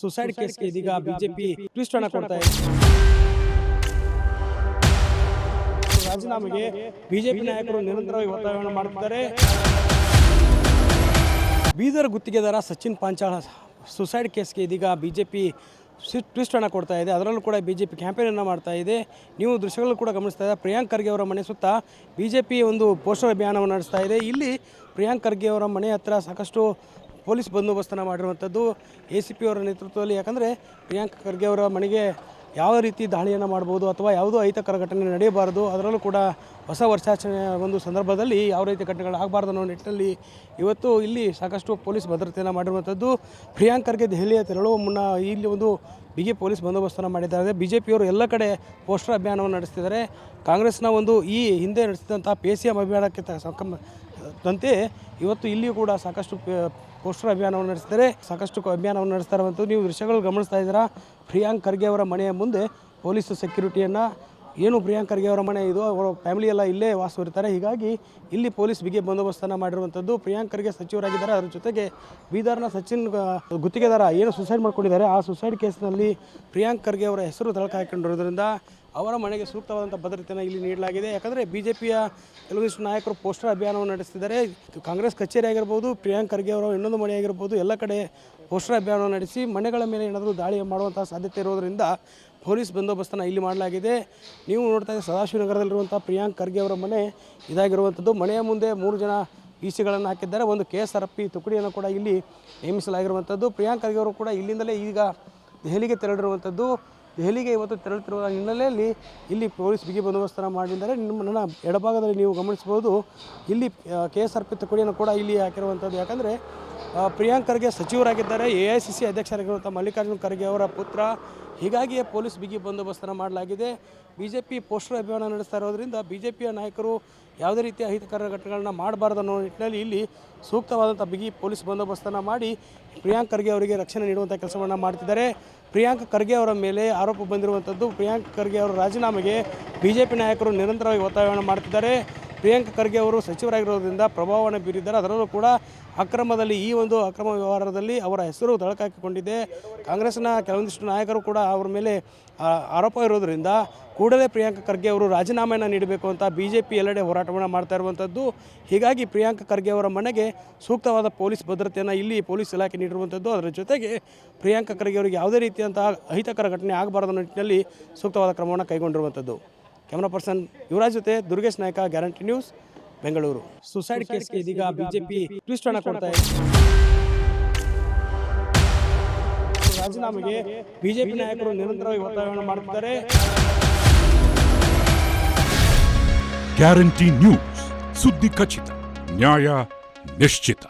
Suicide ಕೇಸ್ಗೆ ಇದೀಗ BJP twist ಹಣ ಕೊಡ್ತಾ ಇದೆ. ರಾಜೀನಾಮೆಗೆ ಬಿಜೆಪಿ ನಾಯಕರು ನಿರಂತರವಾಗಿ ಒತ್ತಾಯವನ್ನು ಮಾಡುತ್ತಿದ್ದಾರೆ ಬೀದರ್ ಗುತ್ತಿಗೆದಾರ ಸಚಿನ್ ಪಾಂಚಾಳ ಸುಸೈಡ್ ಕೇಸ್ಗೆ ಇದೀಗ ಬಿಜೆಪಿ ಟ್ವಿಸ್ಟ್ ಹಣ ಕೊಡ್ತಾ ಇದೆ. ಅದರಲ್ಲೂ ಕೂಡ ಬಿಜೆಪಿ ಕ್ಯಾಂಪೇನ್ ಅನ್ನು ಮಾಡ್ತಾ ಇದೆ. ನೀವು ದೃಶ್ಯಗಳು ಕೂಡ ಗಮನಿಸ್ತಾ ಇದ್ದಾರೆ? ಪ್ರಿಯಾಂಕ್ ಖರ್ಗೆ ಅವರ ಮನೆ ಸುತ್ತ ಬಿಜೆಪಿ ಒಂದು ಪೋಸ್ಟರ್ ಅಭಿಯಾನವನ್ನು ನಡೆಸ್ತಾ ಇದೆ. ಇಲ್ಲಿ ಪ್ರಿಯಾಂಕ್ ಖರ್ಗೆ ಅವರ ಮನೆ ಹತ್ರ ಸಾಕಷ್ಟು ಪೊಲೀಸ್ ಬಂದೋಬಸ್ತನ್ನು ಮಾಡಿರುವಂಥದ್ದು ಎ ಸಿ ಪಿ ಅವರ ನೇತೃತ್ವದಲ್ಲಿ. ಯಾಕಂದರೆ ಪ್ರಿಯಾಂಕ್ ಖರ್ಗೆ ಅವರ ಮನೆಗೆ ಯಾವ ರೀತಿ ದಾಳಿಯನ್ನು ಮಾಡ್ಬೋದು ಅಥವಾ ಯಾವುದೋ ಅಹಿತಕರ ಘಟನೆ ನಡೆಯಬಾರದು, ಅದರಲ್ಲೂ ಕೂಡ ಹೊಸ ವರ್ಷಾಚರಣೆಯ ಒಂದು ಸಂದರ್ಭದಲ್ಲಿ ಯಾವ ರೀತಿ ಘಟನೆಗಳು ಆಗಬಾರ್ದು ಅನ್ನೋ ನಿಟ್ಟಿನಲ್ಲಿ ಇವತ್ತು ಇಲ್ಲಿ ಸಾಕಷ್ಟು ಪೊಲೀಸ್ ಭದ್ರತೆಯನ್ನು ಮಾಡಿರುವಂಥದ್ದು. ಪ್ರಿಯಾಂಕ್ ಖರ್ಗೆ ದೆಹಲಿಯ ತೆರಳುವ ಮುನ್ನ ಇಲ್ಲಿ ಒಂದು ಬಿಗಿ ಪೊಲೀಸ್ ಬಂದೋಬಸ್ತನ್ನು ಮಾಡಿದ್ದಾರೆ. ಬಿ ಜೆ ಪಿಯವರು ಎಲ್ಲ ಕಡೆ ಪೋಸ್ಟರ್ ಅಭಿಯಾನವನ್ನು ನಡೆಸ್ತಿದ್ದಾರೆ. ಕಾಂಗ್ರೆಸ್ನ ಒಂದು ಈ ಹಿಂದೆ ನಡೆಸಿದಂಥ ಪಿ ಸಿ ಎಂ ಅಭಿಯಾನಕ್ಕೆ ಸಂಕಮ ದಂತೆ ಇವತ್ತು ಇಲ್ಲಿಯೂ ಕೂಡ ಸಾಕಷ್ಟು ಪೋಸ್ಟರ್ ಅಭಿಯಾನವನ್ನು ನಡೆಸ್ತಾರೆ. ಸಾಕಷ್ಟು ಅಭಿಯಾನವನ್ನು ನಡೆಸ್ತಾ ನೀವು ದೃಶ್ಯಗಳು ಗಮನಿಸ್ತಾ ಇದ್ದೀರಾ? ಪ್ರಿಯಾಂಕ್ ಖರ್ಗೆ ಅವರ ಮನೆಯ ಮುಂದೆ ಪೊಲೀಸ್ ಸೆಕ್ಯೂರಿಟಿಯನ್ನು. ಏನು ಪ್ರಿಯಾಂಕ್ ಖರ್ಗೆ ಅವರ ಮನೆ ಇದು? ಅವರ ಫ್ಯಾಮಿಲಿ ಎಲ್ಲ ಇಲ್ಲೇ ವಾಸವಿರ್ತಾರೆ. ಹೀಗಾಗಿ ಇಲ್ಲಿ ಪೊಲೀಸ್ ಬಿಗಿ ಬಂದೋಬಸ್ತನ್ನು ಮಾಡಿರುವಂಥದ್ದು ಪ್ರಿಯಾಂಕ್ ಖರ್ಗೆ ಸಚಿವರಾಗಿದ್ದಾರೆ. ಅದರ ಜೊತೆಗೆ ಬೀದರ್ನ ಸಚಿನ್ ಗುತ್ತಿಗೆದಾರ ಏನು ಸುಸೈಡ್ ಮಾಡ್ಕೊಂಡಿದ್ದಾರೆ, ಆ ಸುಸೈಡ್ ಕೇಸ್ನಲ್ಲಿ ಪ್ರಿಯಾಂಕ್ ಖರ್ಗೆ ಅವರ ಹೆಸರು ತಳಕ ಹಾಕೊಂಡಿರೋದ್ರಿಂದ ಅವರ ಮನೆಗೆ ಸೂಕ್ತವಾದಂಥ ಭದ್ರತೆಯನ್ನು ಇಲ್ಲಿ ನೀಡಲಾಗಿದೆ. ಯಾಕಂದರೆ ಬಿ ಜೆ ಪಿಯ ಕೆಲವೊಂದಿಷ್ಟು ನಾಯಕರು ಪೋಸ್ಟರ್ ಅಭಿಯಾನವನ್ನು ನಡೆಸಿದ್ದಾರೆ ಕಾಂಗ್ರೆಸ್ ಕಚೇರಿ ಆಗಿರ್ಬೋದು, ಪ್ರಿಯಾಂಕ್ ಖರ್ಗೆ ಅವರ ಇನ್ನೊಂದು ಮನೆ ಆಗಿರ್ಬೋದು, ಎಲ್ಲ ಕಡೆ ಪೋಸ್ಟರ್ ಅಭಿಯಾನವನ್ನು ನಡೆಸಿ ಮನೆಗಳ ಮೇಲೆ ಏನಾದರೂ ದಾಳಿ ಮಾಡುವಂಥ ಸಾಧ್ಯತೆ ಇರೋದರಿಂದ ಪೊಲೀಸ್ ಬಂದೋಬಸ್ತನ್ನು ಇಲ್ಲಿ ಮಾಡಲಾಗಿದೆ. ನೀವು ನೋಡ್ತಾ ಇದ್ದೀವಿ ಸದಾಶಿವನಗರದಲ್ಲಿರುವಂಥ ಪ್ರಿಯಾಂಕ್ ಖರ್ಗೆ ಅವರ ಮನೆ ಇದಾಗಿರುವಂಥದ್ದು. ಮನೆಯ ಮುಂದೆ ಮೂರು ಜನ ಪಿ ಸಿಗಳನ್ನು ಹಾಕಿದ್ದಾರೆ. ಒಂದು ಕೆ ಎಸ್ ಆರ್ ಪಿ ತುಕಡಿಯನ್ನು ಕೂಡ ಇಲ್ಲಿ ನೇಮಿಸಲಾಗಿರುವಂಥದ್ದು. ಪ್ರಿಯಾಂಕ್ ಖರ್ಗೆ ಅವರು ಕೂಡ ಇಲ್ಲಿಂದಲೇ ಈಗ ದೆಹಲಿಗೆ ತೆರಳಿರುವಂಥದ್ದು. ದೆಹಲಿಗೆ ಇವತ್ತು ತೆರಳುತ್ತಿರುವ ಹಿನ್ನೆಲೆಯಲ್ಲಿ ಇಲ್ಲಿ ಪೊಲೀಸ್ ಬಿಗಿ ಬಂದೋಬಸ್ತನ್ನು ಮಾಡಿದ್ದಾರೆ. ನಿಮ್ಮ, ನನ್ನ ಎಡಭಾಗದಲ್ಲಿ ನೀವು ಗಮನಿಸಬಹುದು. ಇಲ್ಲಿ ಕೆ ಎಸ್ ಆರ್ ಪಿ ಕೂಡ ಇಲ್ಲಿ ಹಾಕಿರುವಂಥದ್ದು. ಯಾಕಂದರೆ ಪ್ರಿಯಾಂಕ್ ಖರ್ಗೆ ಸಚಿವರಾಗಿದ್ದಾರೆ. ಎ ಐ ಸಿ ಸಿ ಅಧ್ಯಕ್ಷರಾಗಿರುವಂಥ ಮಲ್ಲಿಕಾರ್ಜುನ್ ಖರ್ಗೆ ಅವರ ಪುತ್ರ. ಹೀಗಾಗಿಯೇ ಪೊಲೀಸ್ ಬಿಗಿ ಬಂದೋಬಸ್ತನ್ನು ಮಾಡಲಾಗಿದೆ. ಬಿ ಜೆ ಪಿ ಪೋಸ್ಟರ್ ಅಭಿಯಾನ ನಡೆಸ್ತಾ ಇರೋದ್ರಿಂದ ಬಿ ಜೆ ಪಿಯ ನಾಯಕರು ಯಾವುದೇ ರೀತಿಯ ಅಹಿತಕರ ಘಟನೆಗಳನ್ನ ಮಾಡಬಾರ್ದು ಅನ್ನೋ ನಿಟ್ಟಿನಲ್ಲಿ ಇಲ್ಲಿ ಸೂಕ್ತವಾದಂಥ ಬಿಗಿ ಪೊಲೀಸ್ ಬಂದೋಬಸ್ತನ್ನು ಮಾಡಿ ಪ್ರಿಯಾಂಕ್ ಖರ್ಗೆ ಅವರಿಗೆ ರಕ್ಷಣೆ ನೀಡುವಂಥ ಕೆಲಸವನ್ನು ಮಾಡ್ತಿದ್ದಾರೆ. ಪ್ರಿಯಾಂಕ್ ಖರ್ಗೆ ಅವರ ಮೇಲೆ ಆರೋಪ ಬಂದಿರುವಂಥದ್ದು ಪ್ರಿಯಾಂಕ್ ಖರ್ಗೆ ಅವರ ರಾಜೀನಾಮೆಗೆ ಬಿ ಜೆ ನಾಯಕರು ನಿರಂತರವಾಗಿ ಒತ್ತಾಯವನ್ನು ಮಾಡ್ತಿದ್ದಾರೆ. ಪ್ರಿಯಾಂಕ್ ಖರ್ಗೆ ಅವರು ಸಚಿವರಾಗಿರೋದ್ರಿಂದ ಪ್ರಭಾವವನ್ನು ಬೀರಿದ್ದಾರೆ. ಅದರಲ್ಲೂ ಕೂಡ ಅಕ್ರಮದಲ್ಲಿ ಈ ಒಂದು ಅಕ್ರಮ ವ್ಯವಹಾರದಲ್ಲಿ ಅವರ ಹೆಸರು ತಳಕಾಕಿಕೊಂಡಿದೆ. ಕಾಂಗ್ರೆಸ್ನ ಕೆಲವೊಂದಿಷ್ಟು ನಾಯಕರು ಕೂಡ ಅವರ ಮೇಲೆ ಆರೋಪ ಇರೋದರಿಂದ ಕೂಡಲೇ ಪ್ರಿಯಾಂಕ ಖರ್ಗೆ ಅವರು ರಾಜೀನಾಮೆಯನ್ನು ನೀಡಬೇಕು ಅಂತ ಬಿ ಜೆ ಪಿ ಎಲ್ಲೆಡೆ ಹೋರಾಟವನ್ನು ಮಾಡ್ತಾ ಇರುವಂಥದ್ದು ಹೀಗಾಗಿ ಪ್ರಿಯಾಂಕ ಖರ್ಗೆ ಅವರ ಮನೆಗೆ ಸೂಕ್ತವಾದ ಪೊಲೀಸ್ ಭದ್ರತೆಯನ್ನು ಇಲ್ಲಿ ಪೊಲೀಸ್ ಇಲಾಖೆ ನೀಡಿರುವಂಥದ್ದು ಅದರ ಜೊತೆಗೆ ಪ್ರಿಯಾಂಕ ಖರ್ಗೆ ಅವರಿಗೆ ಯಾವುದೇ ರೀತಿಯಂತಹ ಅಹಿತಕರ ಘಟನೆ ಆಗಬಾರದು ನಿಟ್ಟಿನಲ್ಲಿ ಸೂಕ್ತವಾದ ಕ್ರಮವನ್ನು ಕೈಗೊಂಡಿರುವಂಥದ್ದು ಕ್ಯಾಮ್ರಾ ಪರ್ಸನ್ ಯುವರಾಜ್ ಜೊತೆ Durgesh Nayak guarantee news Bengaluru suicide ಕೇಸ್ಗೆ ಇದೀಗ ಬಿಜೆಪಿ ಟ್ವಿಸ್ಟ್ ಹಣ ಕೊಡ್ತಾ ಇದೆ. ರಾಜೀನಾಮೆಗೆ ಬಿಜೆಪಿ ನಾಯಕರು ನಿರಂತರವಾಗಿ ಒತ್ತಾಯವನ್ನು ಮಾಡುತ್ತಾರೆ ಗ್ಯಾರಂಟಿ ನ್ಯೂಸ್ ಸುದ್ದಿ ಖಚಿತ ನ್ಯಾಯ ನಿಶ್ಚಿತ.